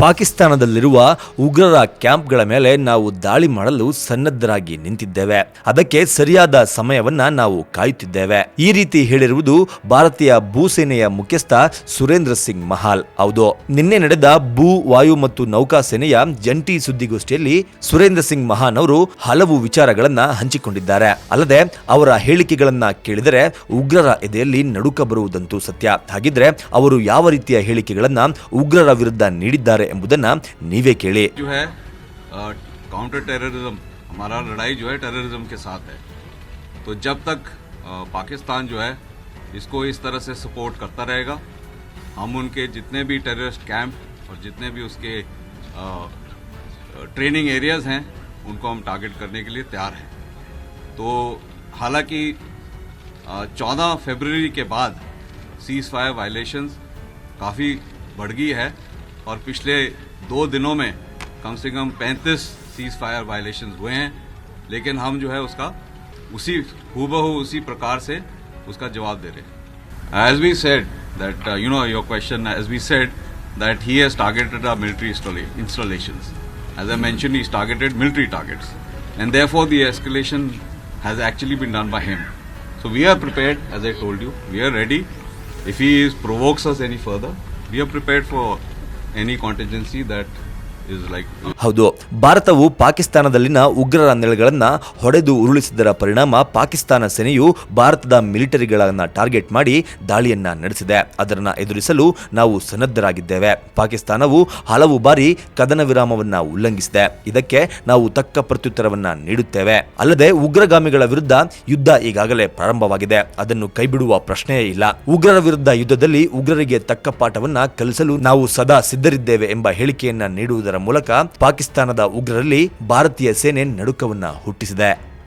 ಪಾಕಿಸ್ತಾನದಲ್ಲಿರುವ ಉಗ್ರರ ಕ್ಯಾಂಪ್ಗಳ ಮೇಲೆ ನಾವು ದಾಳಿ ಮಾಡಲು ಸನ್ನದ್ಧರಾಗಿ ನಿಂತಿದ್ದೇವೆ. ಅದಕ್ಕೆ ಸರಿಯಾದ ಸಮಯವನ್ನ ನಾವು ಕಾಯುತ್ತಿದ್ದೇವೆ. ಈ ರೀತಿ ಹೇಳಿರುವುದು ಭಾರತೀಯ ಭೂಸೇನೆಯ ಮುಖ್ಯಸ್ಥ ಸುರೇಂದ್ರ ಸಿಂಗ್ ಮಹಾಲ್. ಹೌದು. ನಿನ್ನೆ ನಡೆದ ಭೂ, ವಾಯು ಮತ್ತು ನೌಕಾಸೇನೆಯ ಜಂಟಿ ಸುದ್ದಿಗೋಷ್ಠಿಯಲ್ಲಿ ಸುರೇಂದ್ರ ಸಿಂಗ್ ಮಹಾನ್ ಅವರು ಹಲವು ವಿಚಾರಗಳನ್ನ ಹಂಚಿಕೊಂಡಿದ್ದಾರೆ. ಅಲ್ಲದೆ ಅವರ ಹೇಳಿಕೆಗಳನ್ನ ಕೇಳಿದರೆ ಉಗ್ರರ ಎದೆಯಲ್ಲಿ ನಡುಕ ಬರುವುದಂತೂ ಸತ್ಯ. ಹಾಗಿದ್ರೆ ಅವರು ಯಾವ ರೀತಿಯ ಹೇಳಿಕೆಗಳನ್ನ ಉಗ್ರರ ವಿರುದ್ಧ ನೀಡಿದ್ದಾರೆ ಎಂಬುದನ್ನ ನೀವೇ ಕೇಳಿ जो है काउंटर टेररिज्म हमारा लड़ाई जो है टेररिज्म के साथ है तो जब तक अ, पाकिस्तान जो है इसको इस तरह से सपोर्ट करता रहेगा हम उनके जितने भी टेररिस्ट कैंप और जितने भी उसके अ, ट्रेनिंग एरियाज हैं उनको हम टारगेट करने के लिए तैयार हैं तो हालांकि चौदह फरवरी के बाद सीज फायर वायलेशंस काफ़ी बढ़ गई है और पिछले दो दिनों में कम से कम 35 सीज फायर वायलेशन हुए हैं, लेकिन हम जो है उसका उसी, हूबहू उसी प्रकार से उसका जवाब दे रहे हैं। As we said that you know your question as we said that he has targeted a military installation as I mention he targeted military targets and there for escalation has actually been done by him so we are prepare as I told you we are ready if he is provokes us any further we are prepare for any contingency that ಹೌದು, ಭಾರತವು ಪಾಕಿಸ್ತಾನದಲ್ಲಿನ ಉಗ್ರರ ನೆಲೆಗಳನ್ನು ಹೊಡೆದು ಉರುಳಿಸಿದರ ಪರಿಣಾಮ ಪಾಕಿಸ್ತಾನ ಸೇನೆಯು ಭಾರತದ ಮಿಲಿಟರಿಗಳನ್ನ target ಮಾಡಿ ದಾಳಿಯನ್ನ ನಡೆಸಿದೆ. ಅದನ್ನ ಎದುರಿಸಲು ನಾವು ಸನ್ನದ್ಧರಾಗಿದ್ದೇವೆ. ಪಾಕಿಸ್ತಾನವು ಹಲವು ಬಾರಿ ಕದನ ವಿರಾಮವನ್ನ ಉಲ್ಲಂಘಿಸಿದೆ. ಇದಕ್ಕೆ ನಾವು ತಕ್ಕ ಪ್ರತ್ಯುತ್ತರವನ್ನ ನೀಡುತ್ತೇವೆ. ಅಲ್ಲದೆ ಉಗ್ರಗಾಮಿಗಳ ವಿರುದ್ಧ ಯುದ್ಧ ಈಗಾಗಲೇ ಪ್ರಾರಂಭವಾಗಿದೆ. ಅದನ್ನು ಕೈಬಿಡುವ ಪ್ರಶ್ನೆಯೇ ಇಲ್ಲ. ಉಗ್ರರ ವಿರುದ್ಧ ಯುದ್ಧದಲ್ಲಿ ಉಗ್ರರಿಗೆ ತಕ್ಕ ಪಾಠವನ್ನ ಕಲಿಸಲು ನಾವು ಸದಾ ಸಿದ್ಧರಿದ್ದೇವೆ ಎಂಬ ಹೇಳಿಕೆಯನ್ನ ನೀಡುವುದರ ಮೂಲಕ ಪಾಕಿಸ್ತಾನದ ಉಗ್ರರಲ್ಲಿ ಭಾರತೀಯ ಸೇನೆ ನಡುಕವನ್ನ ಹುಟ್ಟಿಸಿದೆ.